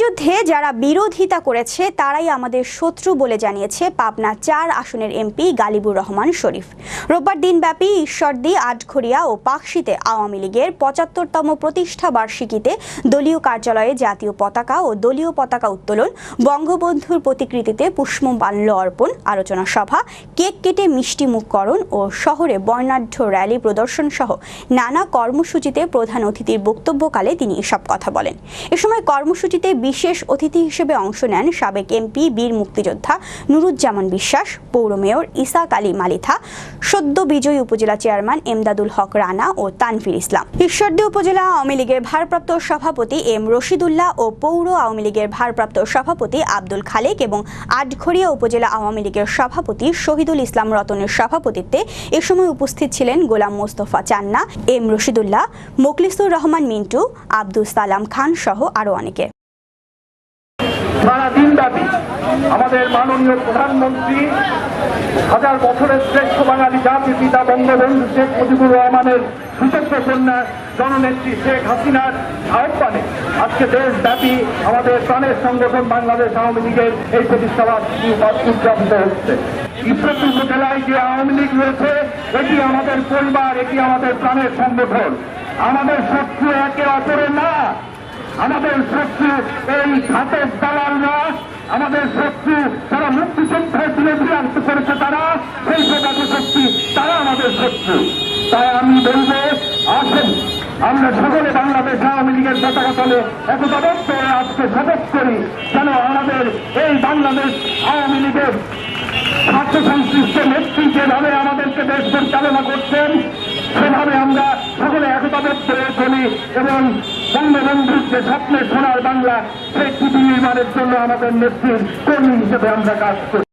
মুক্তিযুদ্ধে যারা বিরোধিতা করেছে, তারাই আমাদের শত্রু বলে জানিয়েছে পাবনা চার আসনের এমপি গালিবুর রহমান শরীফ। রোববার দিনব্যাপী ঈশ্বরদী, আটঘরিয়া ও পাকশিতে আওয়ামী লীগের পঁচাত্তরতম প্রতিষ্ঠা বার্ষিকীতে দলীয় কার্যালয়ে জাতীয় পতাকা ও দলীয় পতাকা উত্তোলন, বঙ্গবন্ধুর প্রতিকৃতিতে পুষ্পমাল্য অর্পণ, আলোচনা সভা, কেক কেটে মিষ্টি মুখকরণ ও শহরে বর্ণাঢ্য র্যালি প্রদর্শন সহ নানা কর্মসূচিতে প্রধান অতিথির বক্তব্যকালে তিনি এসব কথা বলেন। এ সময় কর্মসূচিতে বিশেষ অতিথি হিসেবে অংশ নেন সাবেক এমপি, বীর মুক্তিযোদ্ধা নুরুজ্জামান বিশ্বাস, পৌর মেয়র ইসাক আলী মালিথা, সদ্য বিজয়ী উপজেলা চেয়ারম্যান এমদাদুল হক রানা ও তানফির ইসলাম। ঈশ্বরদী উপজেলা আওয়ামী লীগের ভারপ্রাপ্ত সভাপতি এম রশিদুল্লাহ ও পৌর আওয়ামী লীগের ভারপ্রাপ্ত সভাপতি আব্দুল খালেক এবং আটঘরিয়া উপজেলা আওয়ামী লীগের সভাপতি শহীদুল ইসলাম রতনের সভাপতিত্বে এ সময় উপস্থিত ছিলেন গোলাম মোস্তফা চান্না, এম রশিদুল্লাহ, মোখলিসুর রহমান মিন্টু, আব্দুল সালাম খান সহ আরও অনেকে। সারা দিনব্যাপী আমাদের মাননীয় প্রধানমন্ত্রী, হাজার বছরের শ্রেষ্ঠ বাঙালি জাতির পিতা বঙ্গবন্ধু শেখ মুজিবুর রহমানের সুযোগ্য কন্যা জননেত্রী শেখ হাসিনার আহ্বানে আজকে দেশব্যাপী আমাদের প্রাণের সংগঠন বাংলাদেশ আওয়ামী লীগের এই প্রতিষ্ঠা উদযাপিত হচ্ছে। ঈশ্বরদী উপজেলায় যে আওয়ামী লীগ রয়েছে, এটি আমাদের পরিবার, এটি আমাদের প্রাণের সংগঠন। আমাদের শত্রু একে অপরের না। আমাদের শত্রু এই ঘাতের দালালরা আমাদের শত্রু যারা মুক্তিযুদ্ধের বিরোধী আনতে করেছে তারা, সেই প্রকাশ শক্তি, তারা আমাদের শত্রু। তাই আমি বলব, আসেন, আমরা সকলে বাংলাদেশ আওয়ামী লীগের পতাকা তলে একতাবদ্ধ আজকে শপথ করি, যেন আমাদের এই বাংলাদেশ আওয়ামী লীগের সংশ্লিষ্ট নেত্রী যেভাবে আমাদেরকে দেশ পরিচালনা করছেন, সেভাবে আমরা সকলে একতাবদ্ধ হয়ে চলি এবং বঙ্গবন্ধুর যে স্বপ্নে সোনার বাংলা সেই পৃথিবী নির্মাণের জন্য আমাদের নেত্রীর কর্মী হিসেবে আমরা কাজ করি।